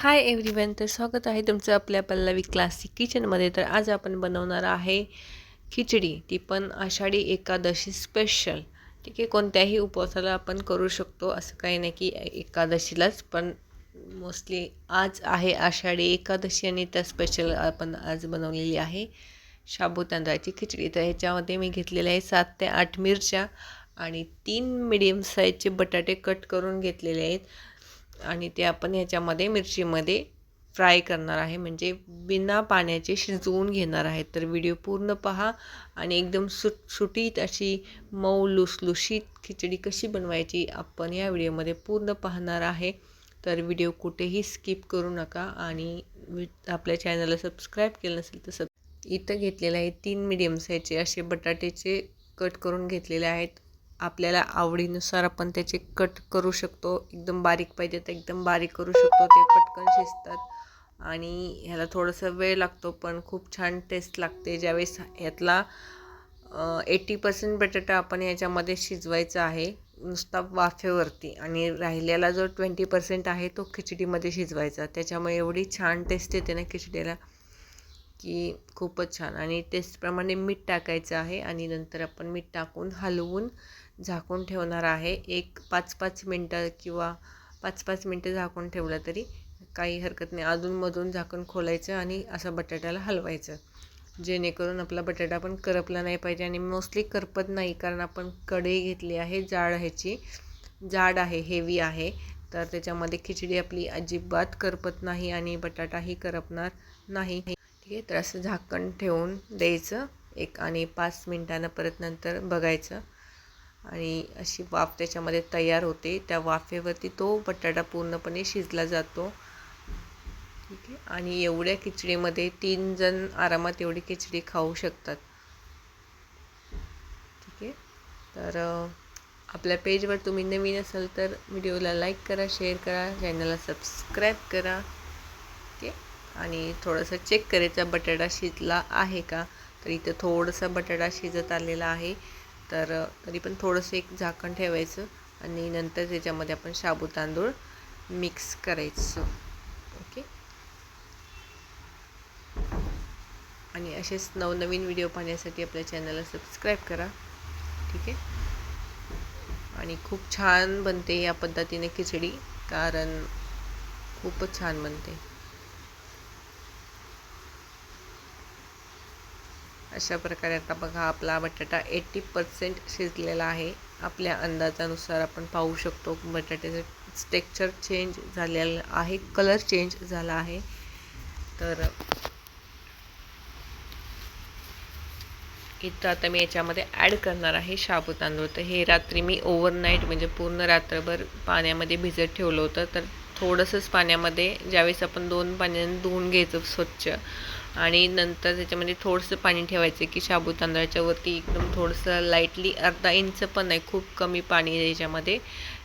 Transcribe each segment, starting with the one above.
Hi everyone तर स्वागत आहे तुमचं आपल्या पल्लवी क्लासिक किचनमध्ये तर आज आपण बनवणार आहे खिचडी. ती पण आषाढी एकादशी स्पेशल ठीक आहे कोणत्याही उपवासाला आपण करू शकतो असं काही नाही की एकादशीलाच पण मोस्टली आज आहे आषाढी एकादशी आणि त्या स्पेशल आपण आज बनवलेली आहे शाबू तांदळाची खिचडी. तर ह्याच्यामध्ये मी घेतलेले आहे सात ते आठ मिरच्या आणि तीन मिडियम साईजचे बटाटे कट करून घेतलेले आहेत. आणि ते आपण ह्याच्यामध्ये मिरचीमध्ये फ्राय करणार आहे. म्हणजे बिना पाण्याचे शिजवून घेणार आहे. तर व्हिडिओ पूर्ण पहा आणि एकदम सुट सुटीत अशी मऊ लुसलुशीत खिचडी कशी बनवायची आपण या व्हिडिओमध्ये पूर्ण पाहणार आहे. तर व्हिडिओ कुठेही स्किप करू नका आणि आपल्या चॅनलला सबस्क्राईब केलं नसेल तर सब इथं घेतलेलं आहे तीन मिडियम साईजचे असे बटाट्याचे कट करून घेतलेले आहेत. आपल्याला आवडीनुसार आपण त्याचे कट करू शकतो. एकदम बारीक पाहिजे तर एकदम बारीक करू शकतो. ते पटकन शिजतात आणि ह्याला थोडंसं वेळ लागतो पण खूप छान टेस्ट लागते. ज्यावेळेस ह्यातला एटी पर्सेंट बटाटा आपण ह्याच्यामध्ये शिजवायचा आहे नुसता वाफेवरती आणि राहिलेला जो ट्वेंटी पर्सेंट आहे तो खिचडीमध्ये शिजवायचा. त्याच्यामुळे एवढी छान टेस्ट येते ना खिचडीला की खूपच छान. आणि टेस्टप्रमाणे मीठ टाकायचं आहे आणि नंतर आपण मीठ टाकून हलवून झाकून ठेवणार आहे. एक पाच पाच मिनटं किंवा पाच पाच मिनटं झाकून ठेवलं तरी काही हरकत नाही. अधूनमधून झाकण खोलायचं आणि असं बटाट्याला हलवायचं. जेणेकरून आपला बटाटा पण करपला नाही पाहिजे आणि मोस्टली करपत नाही कारण आपण कढई घेतली आहे जाड ह्याची. जाड आहे हेवी आहे. तर त्याच्यामध्ये खिचडी आपली अजिबात करपत नाही आणि बटाटाही करपणार नाही. ठीक आहे तर असं झाकण ठेवून द्यायचं. एक आणि पाच मिनटानं परत नंतर बघायचं. आणि अशी वाफ त्याच्यामध्ये तयार होते. त्या वाफेवरती तो बटाटा पूर्णपणे शिजला जातो. ठीक आहे? आणि एवढ्या खिचडीमध्ये तीन जण आरामात एवढी खिचडी खाऊ शकतात. ठीक आहे? तर आपल्या पेजवर तुम्ही नवीन असाल तर व्हिडिओला लाईक करा शेअर करा चॅनलला सबस्क्राईब करा. ओके आणि थोडंसं चेक करायचा बटाटा शिजला आहे का? तर इथं थोडंसं बटाटा शिजत आलेला आहे. तर तरी पण थोडंसं एक झाकण ठेवायचं आणि नंतर त्याच्यामध्ये आपण शाबू तांदूळ मिक्स करायचं. ओके? आणि असेच नवनवीन व्हिडिओ पाहण्यासाठी आपल्या चॅनलला सबस्क्राईब करा. ठीक आहे? आणि खूप छान बनते या पद्धतीने खिचडी कारण खूपच छान बनते. अशा प्रकारे आता बघा आपला बटाटा एट्टी पर्सेंट शिजलेला आहे. आपल्या अंदाजानुसार आपण पाहू शकतो बटाट्याचं टेक्स्चर चेंज झालेलं आहे कलर चेंज झाला आहे. तर इथं आता मी याच्यामध्ये ॲड करणार आहे शाबू तांदूळ. तर हे रात्री मी ओव्हरनाईट म्हणजे पूर्ण रात्रभर पाण्यामध्ये भिजत ठेवलं होतं. तर थोडंसंच पाण्यामध्ये ज्यावेळेस आपण दोन पाण्याने धुवून घ्यायचं स्वच्छ आणि नंतर त्याच्यामध्ये थोडंसं पाणी ठेवायचं की शाबू तांदळाच्या वरती एकदम थोडंसं लाईटली अर्धा इंच पण नाही खूप कमी पाणी याच्यामध्ये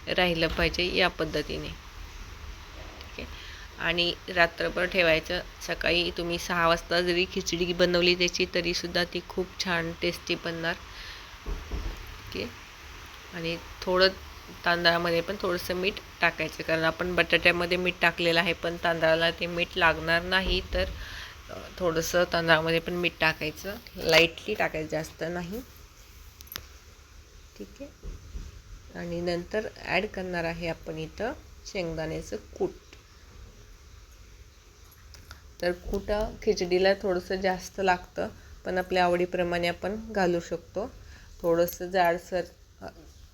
राहिलं पाहिजे या पद्धतीने. ठीक आहे? आणि रात्रभर ठेवायचं. सकाळी तुम्ही सहा वाजता जरी खिचडी बनवली त्याची तरीसुद्धा ती खूप छान टेस्टी बनणार. ओके आणि थोडं तांदळामध्ये पण थोडंसं मीठ टाकायचं कारण आपण बटाट्यामध्ये मीठ टाकलेलं आहे पण तांदळाला ते मीठ लागणार नाही तर थोडंसं तांदळामध्ये पण मीठ टाकायचं. लाईटली टाकायचं जास्त नाही. ठीक आहे? आणि नंतर ॲड करणार आहे आपण इथं शेंगदाण्याचं कूट. तर कूट खिचडीला थोडंसं जास्त लागतं पण आपल्या आवडीप्रमाणे आपण घालू शकतो. थोडंसं जाडसर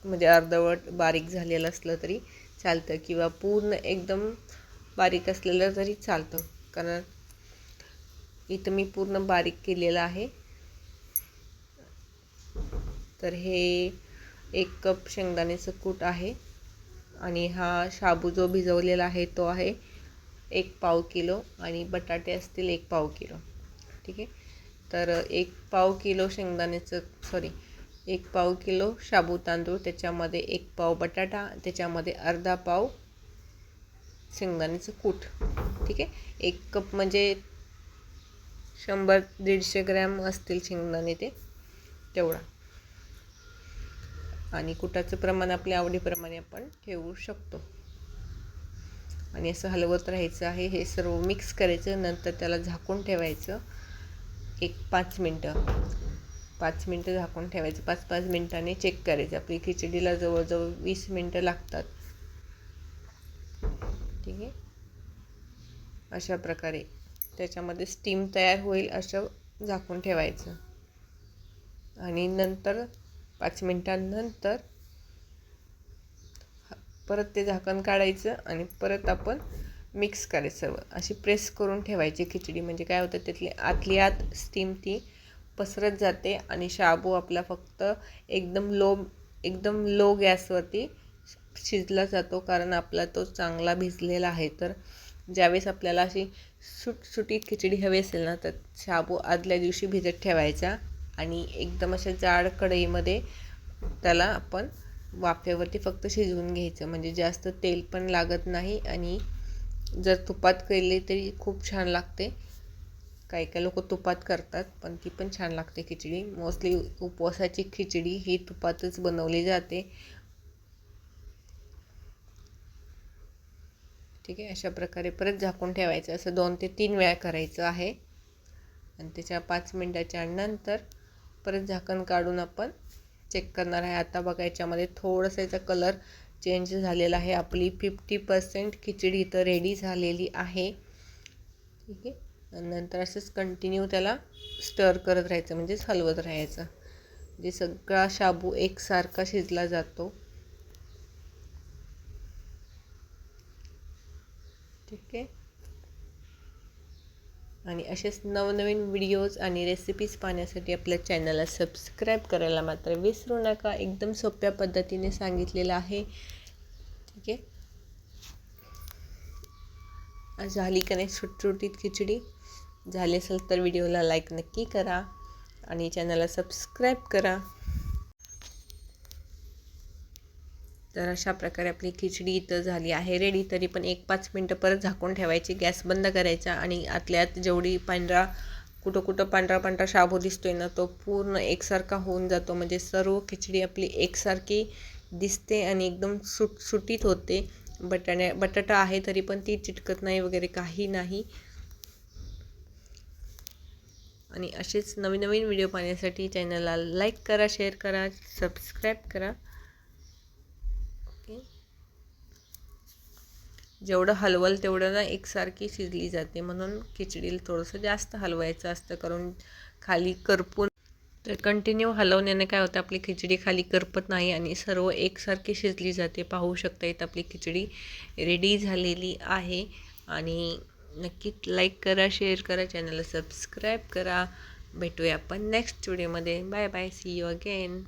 म्हणजे अर्धवट बारीक झालेलं असलं तरी चालतं किंवा पूर्ण एकदम बारीक असलेलं तरी चालतं. कारण इथं मी पूर्ण बारीक केलेलं आहे. तर हे एक कप शेंगदाण्याचं कूट आहे आणि हा शाबू जो भिजवलेला आहे तो आहे एक पाव किलो आणि बटाटे असतील एक पाव किलो. ठीक आहे? तर एक पाव किलो शेंगदाण्याचं सॉरी एक पाव किलो शाबू तांदूळ त्याच्यामध्ये एक पाव बटाटा त्याच्यामध्ये अर्धा पाव शेंगदाण्याचं कूट. ठीक आहे? एक कप म्हणजे शंभर दीडशे ग्रॅम असतील शेंगदाणे ते तेवढा. आणि कुटाचं प्रमाण आपल्या आवडीप्रमाणे आपण ठेवू शकतो. आणि असं हलवत राहायचं आहे हे सर्व मिक्स करायचं नंतर त्याला झाकून ठेवायचं एक पाच मिनटं. पाच मिनटं झाकून ठेवायचं पाच पाच मिनटाने चेक करायचं. आपली खिचडीला जवळजवळ वीस मिनटं लागतात. ठीक आहे? अशा प्रकारे. त्याच्यामध्ये स्टीम तयार होईल असं झाकून ठेवायचं. आणि नंतर पाच मिनटांनंतर परत ते झाकण काढायचं आणि परत आपण मिक्स करायचं सर्व. अशी प्रेस करून ठेवायची खिचडी. म्हणजे काय होतं त्यातली आतली आत स्टीम ती पसरत जाते आणि शाबू आपला फक्त एकदम लो एकदम लो गॅसवरती शिजला जातो. कारण आपला तो चांगला भिजलेला आहे. तर ज्यावेळेस आपल्याला अशी सुटसुटीत खिचडी हवी असेल ना तर शाबू आदल्या दिवशी भिजत ठेवायचा आणि एकदम अशा जाड कढईमध्ये त्याला आपण वाफेवरती फक्त शिजवून घ्यायचं. म्हणजे जास्त तेल पण लागत नाही आणि जर तुपात केले तरी खूप छान लागते. काही काही लोक तुपात करतात पण ती पण छान लागते खिचडी. मोस्टली उपवासाची खिचडी ही तुपातच बनवली जाते. ठीक आहे? अशा प्रकारे परत झाकून ठेवायचं. असं दोन ते तीन वेळा करायचं आहे. आणि त्याच्या पाच मिनटाच्या नंतर परत झाकण काढून आपण चेक करणार आहे. आता बघा याच्यामध्ये थोडंसं याचा कलर चेंज झालेला आहे. आपली फिफ्टी पर्सेंट खिचडी इथं रेडी झालेली आहे. ठीक आहे? नंतर असंच कंटिन्यू त्याला स्टर करत राहायचं म्हणजेच हलवत राहायचं. म्हणजे सगळा शाबू एकसारखा शिजला जातो. ठीक आहे. आणि असेच नवनवीन व्हिडिओज आणि रेसिपीज पाहण्यासाठी आपल्या चॅनलला सबस्क्राईब करायला मात्र विसरू नका. एकदम सोप्या पद्धतीने सांगितलेलं आहे. ठीक आहे. झाली का नाही सुटसुटीत खिचडी? झाली असेल तर व्हिडिओला लाईक नक्की करा आणि चॅनलला सबस्क्राईब करा. तर अशा प्रकारे आपली खिचडी इथं झाली आहे. रेडी तरी पण एक पाच मिनटं परत झाकून ठेवायची. गॅस बंद करायचा आणि आतल्यात जेवढी पांढरा कुठं कुठं पांढरा पांढरा शाबू दिसतोय ना तो पूर्ण एकसारखा होऊन जातो. म्हणजे सर्व खिचडी आपली एकसारखी दिसते आणि एकदम सुटसुटीत होते. बटाण्या बटाटा आहे तरी पण ती चिटकत नाही वगैरे काही नाही. आणि असेच नवीन नवीन व्हिडिओ पाहण्यासाठी चॅनलला लाईक करा शेअर करा सबस्क्राईब करा. जेवढं हलवल तेवढं ना एकसारखी शिजली जाते. म्हणून खिचडीला थोडंसं जास्त हलवायचं असतं. करून खाली करपून. तर कंटिन्यू हलवण्याने काय होतं? आपली खिचडी खाली करपत नाही आणि सर्व एकसारखी शिजली जाते. पाहू शकता इथं आपली खिचडी रेडी झालेली आहे. आणि नक्की लाईक करा शेअर करा चॅनलला सबस्क्राईब करा. भेटूया आपण नेक्स्ट व्हिडिओमध्ये bye bye see you again